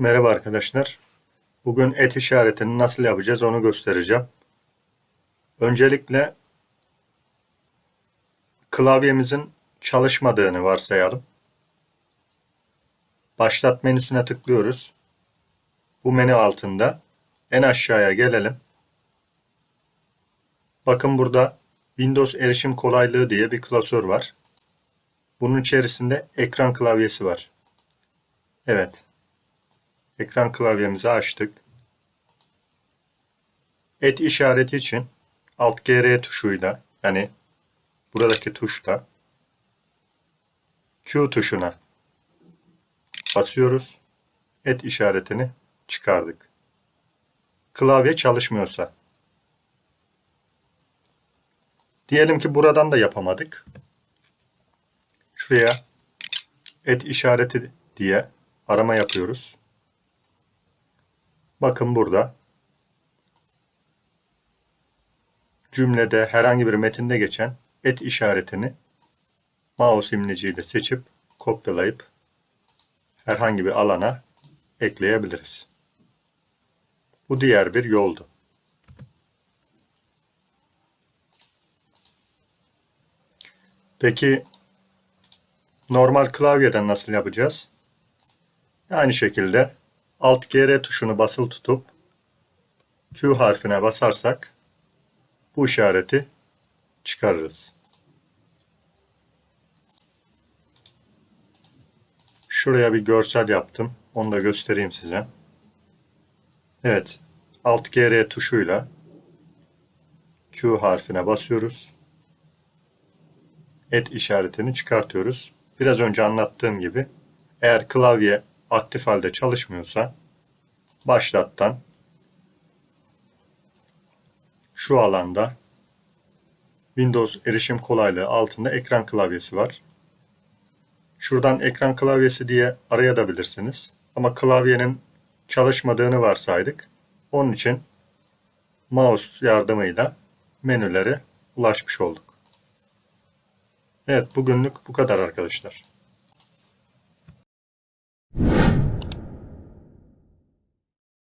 Merhaba arkadaşlar. Bugün et işaretini nasıl yapacağız onu göstereceğim. Öncelikle klavyemizin çalışmadığını varsayalım. Başlat menüsüne tıklıyoruz. Bu menü altında en aşağıya gelelim. Bakın burada Windows erişim kolaylığı diye bir klasör var. Bunun içerisinde ekran klavyesi var. Evet. Ekran klavyemizi açtık. Et işareti için Alt GR tuşuyla yani buradaki tuşla Q tuşuna basıyoruz. Et işaretini çıkardık. Klavye çalışmıyorsa. Diyelim ki buradan da yapamadık. Şuraya et işareti diye arama yapıyoruz. Bakın burada cümlede herhangi bir metinde geçen et işaretini mouse imleciyle seçip kopyalayıp herhangi bir alana ekleyebiliriz. Bu diğer bir yoldu. Peki normal klavyeden nasıl yapacağız? Aynı şekilde Alt GR tuşunu basılı tutup Q harfine basarsak bu işareti çıkarırız. Şuraya bir görsel yaptım. Onu da göstereyim size. Evet. Alt GR tuşuyla Q harfine basıyoruz. Et işaretini çıkartıyoruz. Biraz önce anlattığım gibi eğer klavye aktif halde çalışmıyorsa başlattan şu alanda Windows erişim kolaylığı altında ekran klavyesi var. Şuradan ekran klavyesi diye arayabilirsiniz. Ama klavyenin çalışmadığını varsaydık. Onun için mouse yardımıyla menülere ulaşmış olduk. Evet bugünlük bu kadar arkadaşlar.